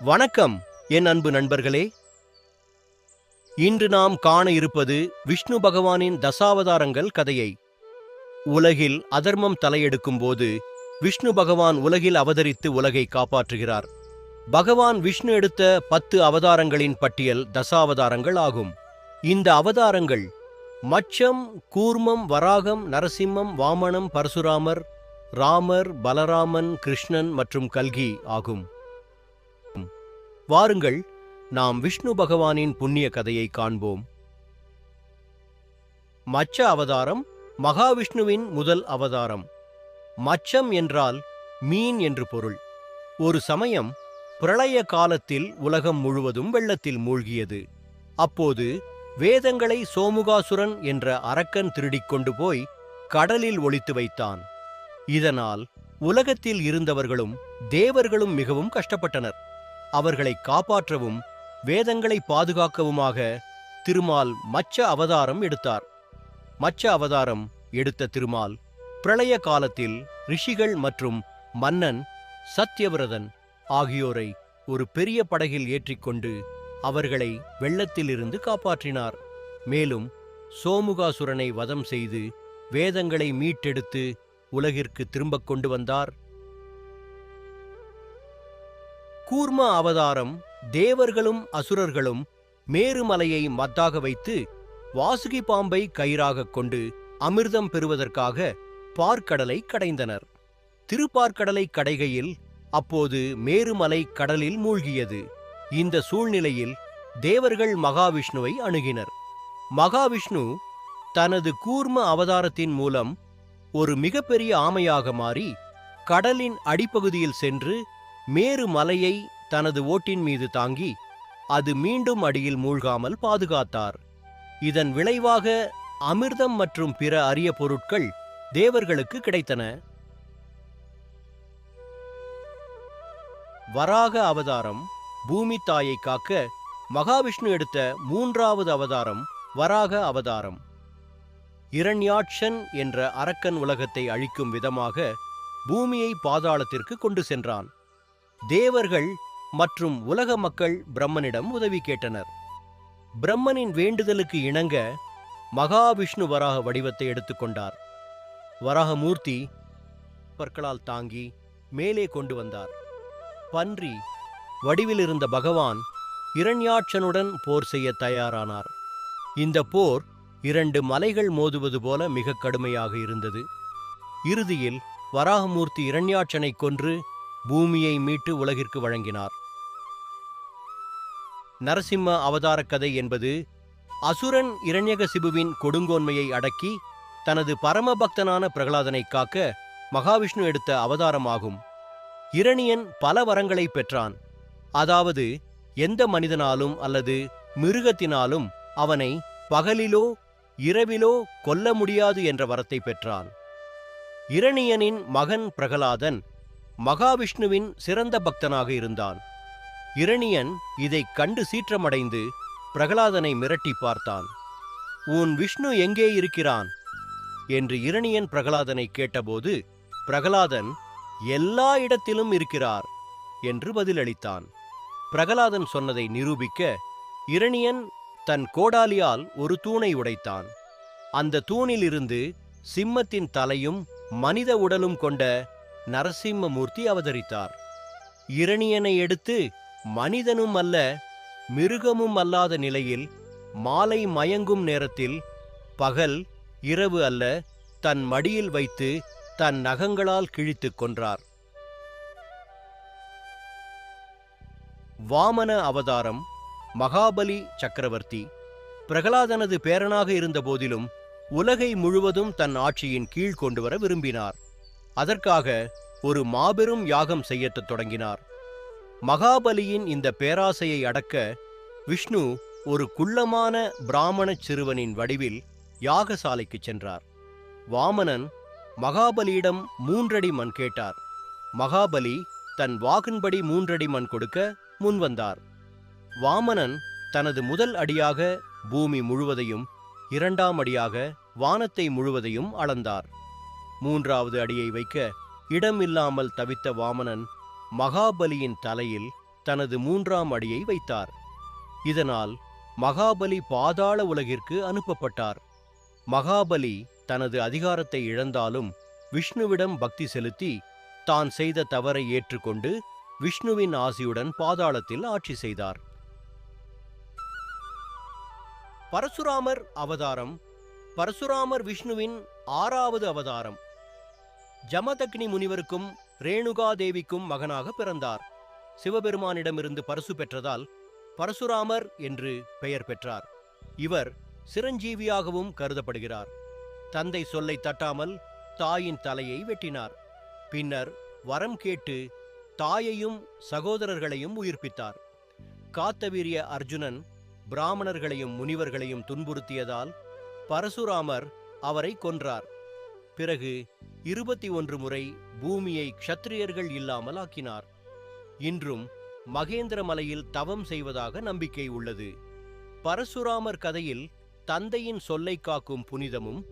வணக்கம் என் அன்பு நண்பர்களே. இன்று நாம் காண இருப்பது விஷ்ணு பகவானின் தசாவதாரங்கள் கதையை. உலகில் அதர்மம் தலையெடுக்கும் போது விஷ்ணு பகவான் உலகில் அவதரித்து உலகை காப்பாற்றுகிறார். பகவான் விஷ்ணு எடுத்த பத்து அவதாரங்களின் பட்டியல் தசாவதாரங்கள் ஆகும். இந்த அவதாரங்கள் மச்சம் கூர்மம் வராகம் நரசிம்மம் வாமனம் பரசுராமர் ராமர் பலராமன் கிருஷ்ணன் மற்றும் கல்கி ஆகும். வாருங்கள் நாம் விஷ்ணு பகவானின் புண்ணிய கதையை காண்போம். மச்ச அவதாரம் மகாவிஷ்ணுவின் முதல் அவதாரம். மச்சம் என்றால் மீன் என்று பொருள். ஒரு சமயம் பிரளய காலத்தில் உலகம் முழுவதும் வெள்ளத்தில் மூழ்கியது. அப்போது வேதங்களை சோமுகாசுரன் என்ற அரக்கன் திருடிக் கொண்டு போய் கடலில் ஒளித்து வைத்தான். இதனால் உலகத்தில் இருந்தவர்களும் தேவர்களும் மிகவும் கஷ்டப்பட்டனர். அவர்களை காப்பாற்றவும் வேதங்களை பாதுகாக்கவுமாக திருமால் மச்ச அவதாரம் எடுத்தார். மச்ச அவதாரம் எடுத்த திருமால் பிரளய காலத்தில் ரிஷிகள் மற்றும் மன்னன் சத்யவிரதன் ஆகியோரை ஒரு பெரிய படகில் ஏற்றிக்கொண்டு அவர்களை வெள்ளத்திலிருந்து காப்பாற்றினார். மேலும் சோமுகாசுரனை வதம் செய்து வேதங்களை மீட்டெடுத்து உலகிற்கு திரும்பக் கொண்டு வந்தார். கூர்ம அவதாரம் தேவர்களும் அசுரர்களும் மேருமலையை மத்தாக வைத்து வாசுகி பாம்பை கயிறாகக் கொண்டு அமிர்தம் பெறுவதற்காக பார்க்கடலை கடைந்தனர். திருப்பார்க்கடலை கடைகையில் அப்போது மேருமலை கடலில் மூழ்கியது. இந்த சூழ்நிலையில் தேவர்கள் மகாவிஷ்ணுவை அணுகினர். மகாவிஷ்ணு தனது கூர்ம அவதாரத்தின் மூலம் ஒரு மிகப்பெரிய ஆமையாக மாறி கடலின் அடிப்பகுதியில் சென்று மேரு மலையை தனது ஓட்டின் மீது தாங்கி அது மீண்டும் அடியில் மூழ்காமல் பாதுகாத்தார். இதன் விளைவாக அமிர்தம் மற்றும் பிற அரிய பொருட்கள் தேவர்களுக்கு கிடைத்தன. வராக அவதாரம் பூமி தாயை காக்க மகாவிஷ்ணு எடுத்த மூன்றாவது அவதாரம் வராக அவதாரம். இரண்யாட்சன் என்ற அரக்கன் உலகத்தை அழிக்கும் விதமாக பூமியை பாதாளத்திற்கு கொண்டு சென்றான். தேவர்கள் மற்றும் உலக மக்கள் பிரம்மனிடம் உதவி கேட்டனர். பிரம்மனின் வேண்டுதலுக்கு இணங்க மகாவிஷ்ணு வராக வடிவத்தை எடுத்துக்கொண்டார் வராகமூர்த்தி பற்களால் தாங்கி மேலே கொண்டு வந்தார். பன்றி வடிவில் இருந்த பகவான் இரண்யாட்சனுடன் போர் செய்ய தயாரானார். இந்த போர் இரண்டு மலைகள் மோதுவது போல மிக கடுமையாக இருந்தது. இறுதியில் வராகமூர்த்தி இரண்யாட்சனை கொன்று பூமியை மீட்டு உலகிற்கு வழங்கினார். நரசிம்ம அவதார கதை என்பது அசுரன் இரண்யகசிபுவின் கொடுங்கோன்மையை அடக்கி தனது பரமபக்தனான பிரகலாதனை காக்க மகாவிஷ்ணு எடுத்த அவதாரமாகும். இரணியன் பல வரங்களை பெற்றான். அதாவது எந்த மனிதனாலும் அல்லது மிருகத்தினாலும் அவனை பகலிலோ இரவிலோ கொல்ல முடியாது என்ற வரத்தை பெற்றான். இரணியனின் மகன் பிரகலாதன் மகாவிஷ்ணுவின் சிறந்த பக்தனாக இருந்தான். இரணியன் இதைக் கண்டு சீற்றமடைந்து பிரகலாதனை மிரட்டி பார்த்தான். உன் விஷ்ணு எங்கே இருக்கிறான்? என்று இரணியன் பிரகலாதனை கேட்டபோது பிரகலாதன் எல்லா இடத்திலும் இருக்கிறார் என்று பதிலளித்தான். பிரகலாதன் சொன்னதை நிரூபிக்க இரணியன் தன் கோடாலியால் ஒரு தூணை உடைத்தான். அந்த தூணிலிருந்து சிம்மத்தின் தலையும் மனித உடலும் கொண்ட நரசிம்மமூர்த்தி அவதரித்தார். இரணியனை எடுத்து மனிதனும் அல்ல மிருகமும் அல்லாத நிலையில் மாலை மயங்கும் நேரத்தில் பகல் இரவு அல்ல தன் மடியில் வைத்து தன் நகங்களால் கிழித்துக் கொன்றார். வாமன அவதாரம் மகாபலி சக்கரவர்த்தி பிரகலாதனது பேரனாக இருந்த போதிலும் உலகை முழுவதும் தன் ஆட்சியின் கீழ் கொண்டு வர விரும்பினார். அதற்காக ஒரு மாபெரும் யாகம் செய்யத் தொடங்கினார். மகாபலியின் இந்த பேராசையை அடக்க விஷ்ணு ஒரு குள்ளமான பிராமணச் சிறுவனின் வடிவில் யாகசாலைக்குச் சென்றார். வாமனன் மகாபலியிடம் மூன்றடி மண் கேட்டார். மகாபலி தன் வாகன்படி மூன்றடி மண் கொடுக்க முன்வந்தார். வாமனன் தனது முதல் அடியாக பூமி முழுவதையும் இரண்டாம் அடியாக வானத்தை முழுவதையும் அளந்தார். மூன்றாவது அடியை வைக்க இடமில்லாமல் தவித்த வாமனன் மகாபலியின் தலையில் தனது மூன்றாம் அடியை வைத்தார். இதனால் மகாபலி பாதாள உலகிற்கு அனுப்பப்பட்டார். மகாபலி தனது அதிகாரத்தை இழந்தாலும் விஷ்ணுவிடம் பக்தி செலுத்தி தான் செய்த தவறை ஏற்றுக்கொண்டு விஷ்ணுவின் ஆசியுடன் பாதாளத்தில் ஆட்சி செய்தார். பரசுராமர் அவதாரம் பரசுராமர் விஷ்ணுவின் ஆறாவது அவதாரம். ஜமதக்னி முனிவருக்கும் ரேணுகா தேவிக்கும் மகனாக பிறந்தார். சிவபெருமானிடமிருந்து பரசு பெற்றதால் பரசுராமர் என்று பெயர் பெற்றார். இவர் சிரஞ்சீவியாகவும் கருதப்படுகிறார். தந்தை சொல்லை தட்டாமல் தாயின் தலையை வெட்டினார். பின்னர் வரம் கேட்டு தாயையும் சகோதரர்களையும் உயிர்ப்பித்தார். காத்தவீரிய அர்ஜுனன் பிராமணர்களையும் முனிவர்களையும் துன்புறுத்தியதால் பரசுராமர் அவரை கொன்றார். பிறகு இருபத்தி ஒன்று முறை பூமியை க்ஷத்திரியர்கள் இல்லாமல் ஆக்கினார். இன்றும் மகேந்திர மலையில் தவம் செய்வதாக நம்பிக்கை உள்ளது. பரசுராமர் கதையில் தந்தையின் சொல்லை காக்கும் புனிதமும்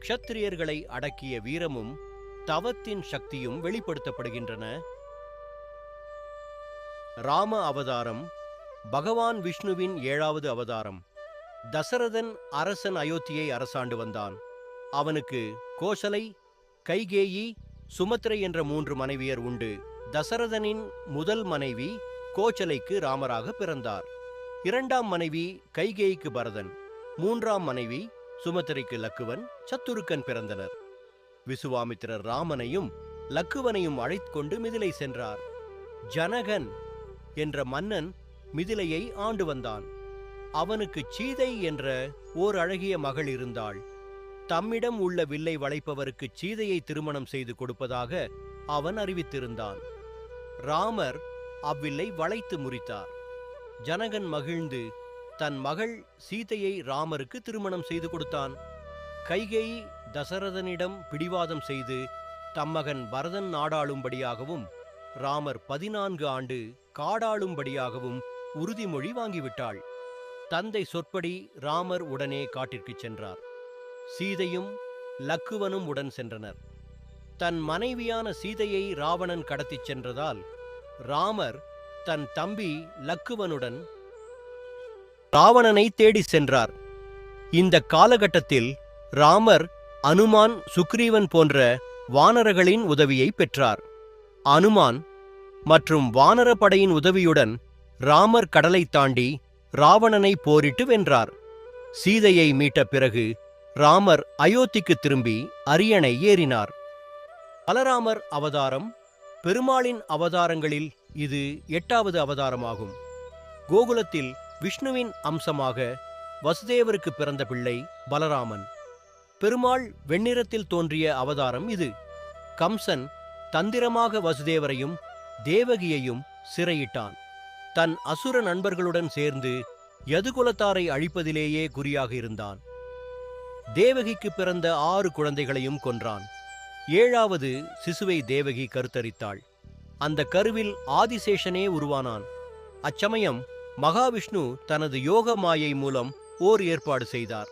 க்ஷத்திரியர்களை அடக்கிய வீரமும் தவத்தின் சக்தியும் வெளிப்படுத்தப்படுகின்றன. ராம அவதாரம் பகவான் விஷ்ணுவின் ஏழாவது அவதாரம். தசரதன் அரசன் அயோத்தியை அரசாண்டு வந்தான். அவனுக்கு கோசலை கைகேயி சுமத்ரை என்ற மூன்று மனைவியர் உண்டு. தசரதனின் முதல் மனைவி கோச்சலைக்கு ராமராக பிறந்தார். இரண்டாம் மனைவி கைகேயிக்கு பரதன். மூன்றாம் மனைவி சுமத்திரைக்கு லக்குவன் சத்துருக்கன் பிறந்தனர். விசுவாமித்திரர் ராமனையும் லக்குவனையும் அழைத்துக்கொண்டு மிதிலை சென்றார். ஜனகன் என்ற மன்னன் மிதிலையை ஆண்டு வந்தான். அவனுக்கு சீதை என்ற ஓர் அழகிய மகள் இருந்தாள். தம்மிடம் உள்ள வில்லை வளைப்பவருக்கு சீதையை திருமணம் செய்து கொடுப்பதாக அவன் அறிவித்திருந்தான். ராமர் அவ்வில்லை வளைத்து முறித்தார். ஜனகன் மகிழ்ந்து தன் மகள் சீதையை ராமருக்கு திருமணம் செய்து கொடுத்தான். கைகேயி தசரதனிடம் பிடிவாதம் செய்து தம்மகன் பரதன் நாடாளும்படியாகவும் ராமர் பதினான்கு ஆண்டு காடாளும்படியாகவும் உறுதிமொழி வாங்கிவிட்டாள். தந்தை சொற்படி ராமர் உடனே காட்டிற்குச் சென்றார். சீதையும் லக்குவனும் உடன் சென்றனர். தன் மனைவியான சீதையை ராவணன் கடத்திச் சென்றதால் ராமர் தன் தம்பி லக்குவனுடன் ராவணனை தேடிச் சென்றார். இந்த காலகட்டத்தில் ராமர் அனுமான் சுக்ரீவன் போன்ற வானரர்களின் உதவியை பெற்றார். அனுமான் மற்றும் வானரப்படையின் உதவியுடன் ராமர் கடலை தாண்டி ராவணனை போரிட்டு வென்றார். சீதையை மீட்ட பிறகு ராமர் அயோத்திக்கு திரும்பி அரியணை ஏறினார். பலராமர் அவதாரம் பெருமாளின் அவதாரங்களில் இது எட்டாவது அவதாரமாகும். கோகுலத்தில் விஷ்ணுவின் அம்சமாக வசுதேவருக்கு பிறந்த பிள்ளை பலராமன். பெருமாள் வெண்ணிறத்தில் தோன்றிய அவதாரம் இது. கம்சன் தந்திரமாக வசுதேவரையும் தேவகியையும் சிறையிட்டான். தன் அசுர நண்பர்களுடன் சேர்ந்து யதுகுலத்தாரை அழிப்பதிலேயே குறியாக இருந்தான். தேவகிக்கு பிறந்த ஆறு குழந்தைகளையும் கொன்றான். ஏழாவது சிசுவை தேவகி கருத்தரித்தாள். அந்த கருவில் ஆதிசேஷனே உருவானான். அச்சமயம் மகாவிஷ்ணு தனது யோக மாயை மூலம் ஓர் ஏற்பாடு செய்தார்.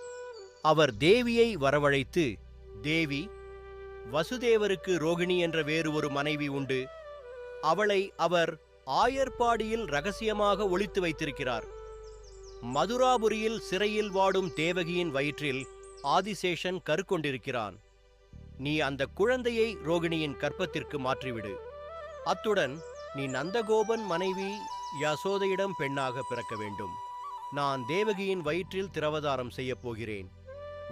அவர் தேவியை வரவழைத்து தேவி வசுதேவருக்கு ரோகிணி என்ற வேறு ஒரு மனைவி உண்டு. அவளை அவர் ஆயர்பாடியில் ரகசியமாக ஒழித்து வைத்திருக்கிறார். மதுராபுரியில் சிறையில் வாடும் தேவகியின் வயிற்றில் ஆதிசேஷன் கருக்கொண்டிருக்கிறான். நீ அந்த குழந்தையை ரோகிணியின் கற்பத்திற்கு மாற்றிவிடு. அத்துடன் நீ நந்தகோபன் மனைவி யசோதையிடம் பெண்ணாக பிறக்க வேண்டும். நான் தேவகியின் வயிற்றில் திரவதாரம் செய்யப் போகிறேன்.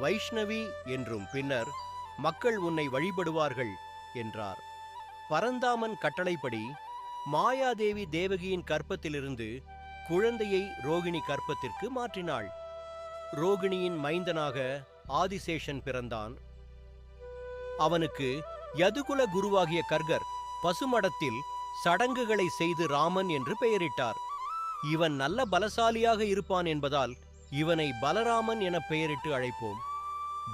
வைஷ்ணவி என்றும் பின்னர் மக்கள் உன்னை வழிபடுவார்கள் என்றார். பரந்தாமன் கட்டளைப்படி மாயாதேவி தேவகியின் கற்பத்திலிருந்து குழந்தையை ரோகிணி கற்பத்திற்கு மாற்றினாள். ரோகிணியின் மைந்தனாக ஆதிசேஷன் பிறந்தான். அவனுக்கு யதுகுல குருவாகிய கர்கர் பசுமடத்தில் சடங்குகளை செய்து ராமன் என்று பெயரிட்டார். இவன் நல்ல பலசாலியாக இருப்பான் என்பதால் இவனை பலராமன் என பெயரிட்டு அழைப்போம்.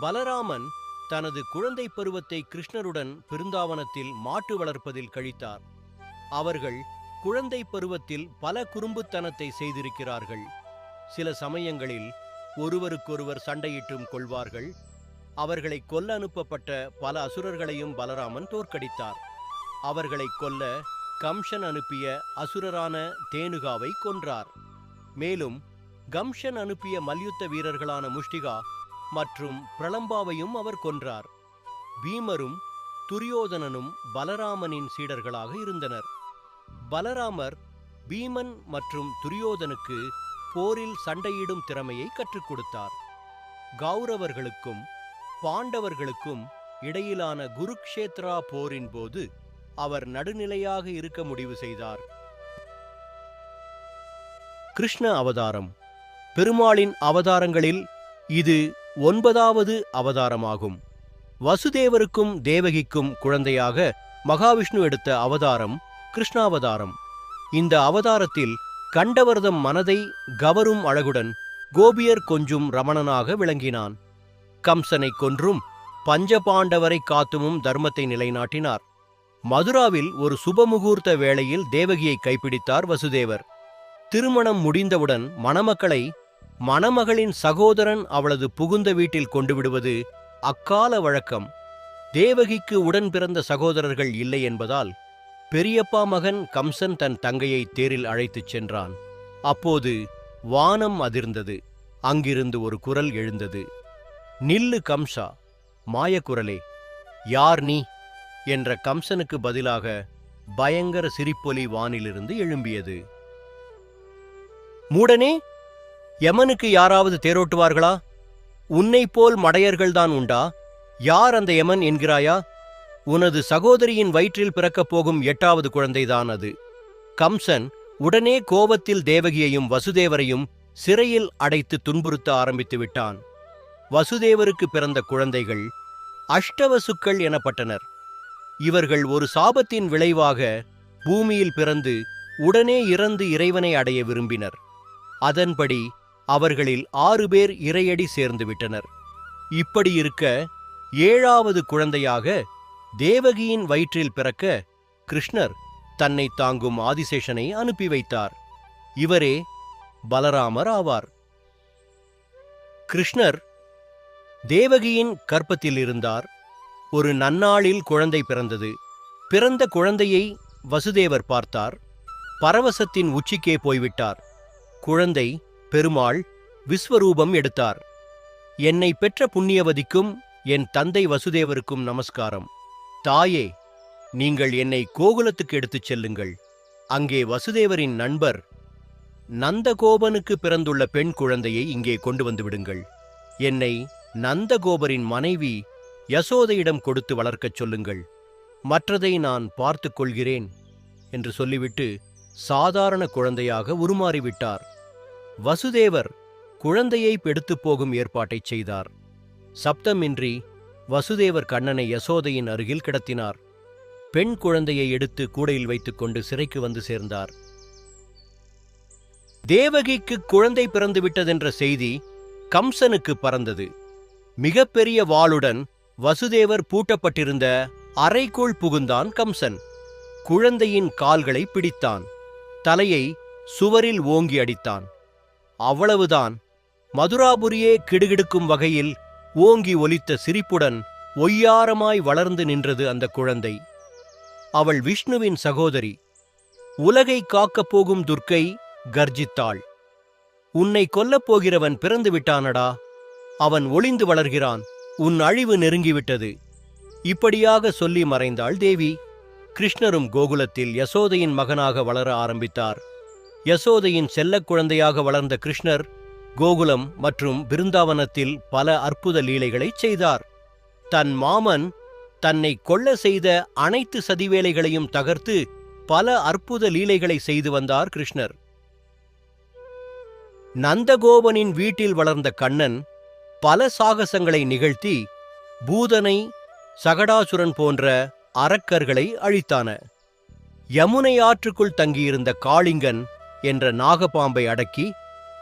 பலராமன் தனது குழந்தை பருவத்தை கிருஷ்ணருடன் பிருந்தாவனத்தில் மாட்டு வளர்ப்பதில் கழித்தார். அவர்கள் குழந்தை பருவத்தில் பல குறும்புத்தனத்தை செய்திருக்கிறார்கள். சில சமயங்களில் ஒருவருக்கொருவர் சண்டையிட்டும் கொள்வார்கள். அவர்களை கொல்ல அனுப்பப்பட்ட பல அசுரர்களையும் பலராமன் தோற்கடித்தார். அவர்களை கொல்ல கம்ஷன் அனுப்பிய அசுரரான தேனுகாவை கொன்றார். மேலும் கம்ஷன் அனுப்பிய மல்யுத்த வீரர்களான முஷ்டிகா மற்றும் பிரளம்பாவையும் அவர் கொன்றார். பீமரும் துரியோதனனும் பலராமனின் சீடர்களாக இருந்தனர். பலராமர் பீமன் மற்றும் துரியோதனுக்கு போரில் சண்டையிடும் திறமையை கற்றுக் கொடுத்தார். கௌரவர்களுக்கும் பாண்டவர்களுக்கும் இடையிலான குருக்ஷேத்ரா போரின் போது அவர் நடுநிலையாக இருக்க முடிவு செய்தார். கிருஷ்ண அவதாரம். பெருமாளின் அவதாரங்களில் இது ஒன்பதாவது அவதாரமாகும். வசுதேவருக்கும் தேவகிக்கும் குழந்தையாக மகாவிஷ்ணு எடுத்த அவதாரம் கிருஷ்ணாவதாரம். இந்த அவதாரத்தில் கண்டவர்தம் மனதை கவரும் அழகுடன் கோபியர் கொஞ்சும் ரமணனாக விளங்கினான். கம்சனை கொன்றும் பஞ்சபாண்டவரை காத்துமும் தர்மத்தை நிலைநாட்டினார். மதுராவில் ஒரு சுபமுகூர்த்த வேளையில் தேவகியை கைப்பிடித்தார் வசுதேவர். திருமணம் முடிந்தவுடன் மணமக்களை மணமகளின் சகோதரன் அவளது புகுந்த வீட்டில் கொண்டு விடுவது அக்கால வழக்கம். தேவகிக்கு உடன் பிறந்த சகோதரர்கள் இல்லை என்பதால் பெரியப்பா மகன் கம்சன் தன் தங்கையை தேரில் அழைத்துச் சென்றான். அப்போது வானம் அதிர்ந்தது. அங்கிருந்து ஒரு குரல் எழுந்தது. நில்லு கம்சா மாயக்குரலே யார் நீ? என்ற கம்சனுக்கு பதிலாக பயங்கர சிரிப்பொலி வானிலிருந்து எழும்பியது. மூடனே யமனுக்கு யாராவது தேரோட்டுவார்களா? உன்னைப் போல் மடையர்கள்தான் உண்டா? யார் அந்த யமன் என்கிறாயா? உனது சகோதரியின் வயிற்றில் பிறக்கப் போகும் எட்டாவது குழந்தைதான் அது. கம்சன் உடனே கோபத்தில் தேவகியையும் வசுதேவரையும் சிறையில் அடைத்து துன்புறுத்த ஆரம்பித்து விட்டான். வசுதேவருக்கு பிறந்த குழந்தைகள் அஷ்டவசுக்கள் எனப்பட்டனர். இவர்கள் ஒரு சாபத்தின் விளைவாக பூமியில் பிறந்து உடனே இறந்து இறைவனை அடைய விரும்பினர். அதன்படி அவர்களில் ஆறு பேர் இறையடி சேர்ந்துவிட்டனர் இப்படியிருக்க இப்படி இருக்க ஏழாவது குழந்தையாக தேவகியின் வயிற்றில் பிறக்க கிருஷ்ணர் தன்னை தாங்கும் ஆதிசேஷனை அனுப்பி வைத்தார். இவரே பலராமர் ஆவார். கிருஷ்ணர் தேவகியின் கற்பத்தில் இருந்தார். ஒரு நன்னாளில் குழந்தை பிறந்தது. பிறந்த குழந்தையை வசுதேவர் பார்த்தார். பரவசத்தின் உச்சிக்கே போய்விட்டார். குழந்தை பெருமாள் விஸ்வரூபம் எடுத்தார். என்னை பெற்ற புண்ணியவதிக்கும் என் தந்தை வசுதேவருக்கும் நமஸ்காரம். தாயே நீங்கள் என்னை கோகுலத்துக்கு எடுத்துச் செல்லுங்கள். அங்கே வசுதேவரின் நண்பர் நந்தகோபனுக்கு பிறந்துள்ள பெண் குழந்தையை இங்கே கொண்டு வந்து விடுங்கள். என்னை நந்தகோபரின் மனைவி யசோதையிடம் கொடுத்து வளர்க்கச் சொல்லுங்கள். மற்றதை நான் பார்த்து கொள்கிறேன் என்று சொல்லிவிட்டு சாதாரண குழந்தையாக உருமாறிவிட்டார். வசுதேவர் குழந்தையை எடுத்துப் போகும் ஏற்பாட்டைச் செய்தார். சப்தமின்றி வசுதேவர் கண்ணனை யசோதையின் அருகில் கிடத்தினார். பெண் குழந்தையை எடுத்து கூடையில் வைத்துக்கொண்டு சிறைக்கு வந்து சேர்ந்தார். தேவகிக்கு குழந்தை பிறந்து விட்டதென்ற செய்தி கம்சனுக்கு பறந்தது. மிகப்பெரிய வாளுடன் வசுதேவர் பூட்டப்பட்டிருந்த அறைக்குள் புகுந்தான் கம்சன். குழந்தையின் கால்களை பிடித்தான். தலையை சுவரில் ஓங்கி அடித்தான். அவ்வளவுதான். மதுராபுரியே கிடுகிடுக்கும் வகையில் ஓங்கி ஒலித்த சிரிப்புடன் ஒய்யாரமாய் வளர்ந்து நின்றது அந்த குழந்தை. அவள் விஷ்ணுவின் சகோதரி. உலகை காக்கப் போகும் துர்க்கை கர்ஜித்தாள். உன்னை கொல்லப் போகிறவன் பிறந்து விட்டானடா. அவன் ஒளிந்து வளர்கிறான். உன் அழிவு நெருங்கிவிட்டது. இப்படியாக சொல்லி மறைந்தாள் தேவி. கிருஷ்ணரும் கோகுலத்தில் யசோதையின் மகனாக வளர ஆரம்பித்தார். யசோதையின் செல்லக் குழந்தையாக வளர்ந்த கிருஷ்ணர் கோகுலம் மற்றும் பிருந்தாவனத்தில் பல அற்புத லீலைகளைச் செய்தார். தன் மாமன் தன்னை கொள்ள செய்த அனைத்து சதிவேலைகளையும் தகர்த்து பல அற்புத லீலைகளை செய்து வந்தார் கிருஷ்ணர். நந்தகோபனின் வீட்டில் வளர்ந்த கண்ணன் பல சாகசங்களை நிகழ்த்தி பூதனை சகடாசுரன் போன்ற அரக்கர்களை அழித்தான. யமுனை ஆற்றுக்குள் தங்கியிருந்த காளிங்கன் என்ற நாகபாம்பை அடக்கி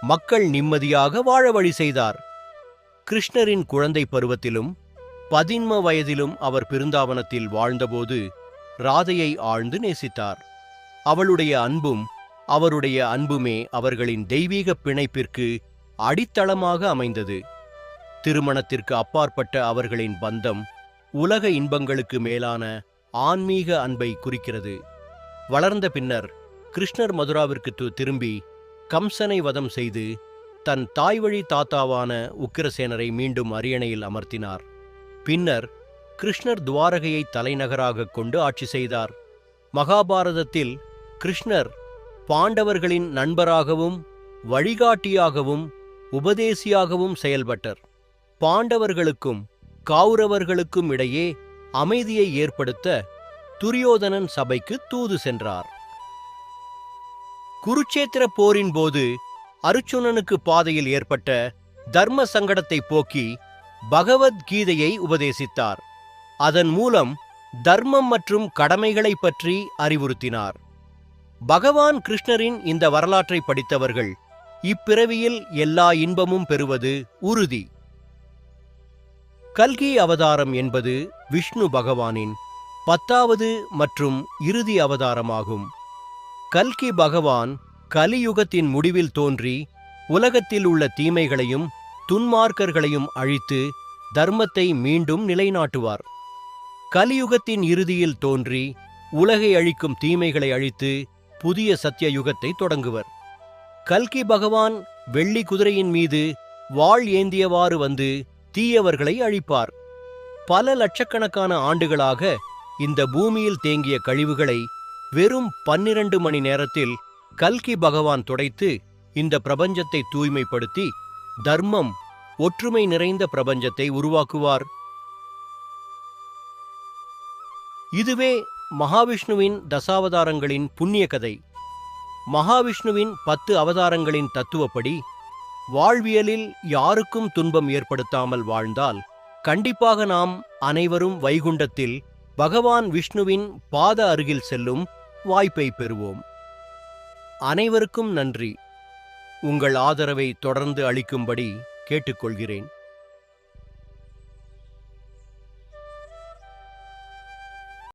மக்கள் நிம்மதியாக வாழ வழி செய்தார். கிருஷ்ணரின் குழந்தை பருவத்திலும் பதின்ம வயதிலும் அவர் பிருந்தாவனத்தில் வாழ்ந்தபோது ராதையை ஆழ்ந்து நேசித்தார். அவளுடைய அன்பும் அவருடைய அன்புமே அவர்களின் தெய்வீக பிணைப்பிற்கு அடித்தளமாக அமைந்தது. திருமணத்திற்கு அப்பாற்பட்ட அவர்களின் பந்தம் உலக இன்பங்களுக்கு மேலான ஆன்மீக அன்பை குறிக்கிறது. வளர்ந்த பின்னர் கிருஷ்ணர் மதுராவிற்கு து- திரும்பி கம்சனை வதம் செய்து தன் தாய்வழி தாத்தாவான உக்கிரசேனரை மீண்டும் அரியணையில் அமர்த்தினார். பின்னர் கிருஷ்ணர் துவாரகையை தலைநகராகக் கொண்டு ஆட்சி செய்தார். மகாபாரதத்தில் கிருஷ்ணர் பாண்டவர்களின் நண்பராகவும் வழிகாட்டியாகவும் உபதேசியாகவும் செயல்பட்டர். பாண்டவர்களுக்கும் கௌரவர்களுக்கும் இடையே அமைதியை ஏற்படுத்த துரியோதனன் சபைக்கு தூது சென்றார். குருச்சேத்திர போரின் போது அருச்சுனனுக்கு பாதையில் ஏற்பட்ட தர்ம சங்கடத்தை போக்கி பகவத்கீதையை உபதேசித்தார். அதன் மூலம் தர்மம் மற்றும் கடமைகளைப் பற்றி அறிவுறுத்தினார். பகவான் கிருஷ்ணரின் இந்த வரலாற்றை படித்தவர்கள் இப்பிறவியில் எல்லா இன்பமும் பெறுவது உறுதி. கல்கி அவதாரம் என்பது விஷ்ணு பகவானின் பத்தாவது மற்றும் இறுதி அவதாரமாகும். கல்கி பகவான் கலியுகத்தின் முடிவில் தோன்றி உலகத்தில் உள்ள தீமைகளையும் துன்மார்க்கர்களையும் அழித்து தர்மத்தை மீண்டும் நிலைநாட்டுவார். கலியுகத்தின் இறுதியில் தோன்றி உலகை அழிக்கும் தீமைகளை அழித்து புதிய சத்திய யுகத்தை தொடங்குவர் கல்கி பகவான் வெள்ளி குதிரையின் மீது வாள் ஏந்தியவாறு வந்து தீயவர்களை அழிப்பார். பல லட்சக்கணக்கான ஆண்டுகளாக இந்த பூமியில் தேங்கிய கழிவுகளை வெறும் பன்னிரண்டு மணி நேரத்தில் கல்கி பகவான் துடைத்து இந்த பிரபஞ்சத்தை தூய்மைப்படுத்தி தர்மம் ஒற்றுமை நிறைந்த பிரபஞ்சத்தை உருவாக்குவார். இதுவே மகாவிஷ்ணுவின் தசாவதாரங்களின் புண்ணிய கதை. மகாவிஷ்ணுவின் பத்து அவதாரங்களின் தத்துவப்படி வாழ்வியலில் யாருக்கும் துன்பம் ஏற்படுத்தாமல் வாழ்ந்தால் கண்டிப்பாக நாம் அனைவரும் வைகுண்டத்தில் பகவான் விஷ்ணுவின் பாத அருகில் செல்லும் வாய்ப்பை பெறுவோம். அனைவருக்கும் நன்றி. உங்கள் ஆதரவை தொடர்ந்து அளிக்கும்படி கேட்டுக்கொள்கிறேன்.